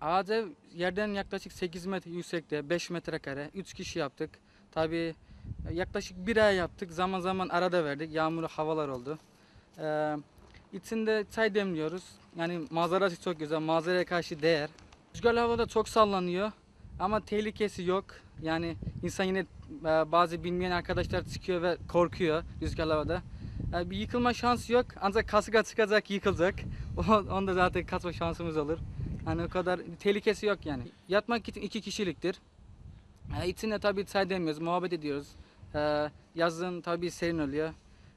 Ağaca yerden yaklaşık 8 metre yüksekte, 5 metrekare, 3 kişi yaptık. Tabii e, yaklaşık bir ay yaptık. Zaman zaman arada verdik. Yağmurlu havalar oldu. Ee, içinde çay demliyoruz. Yani manzarası çok güzel. Manzaraya karşı değer. Rüzgarlı havada çok sallanıyor. Ama tehlikesi yok. Yani insan yine e, bazı bilmeyen arkadaşlar çıkıyor ve korkuyor rüzgarlı havada. E, bir yıkılma şansı yok. Ancak kasıka çıkacak, yıkılacak. Onda zaten kaçma şansımız olur. Hani o kadar tehlikesi yok yani. Yatmak için iki kişiliktir. E, içinde tabii çay demiyoruz, muhabbet ediyoruz. E, yazın tabii serin oluyor.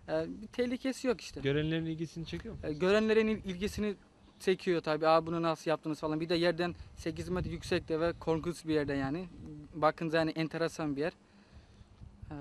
E, bir tehlikesi yok işte. Görenlerin ilgisini çekiyor mu? E, görenlerin il- ilgisini çekiyor tabii. Aa bunu nasıl yaptınız falan. Bir de yerden 8 metre yüksekte ve korkunç bir yerde yani. Bakınca yani enteresan bir yer. E,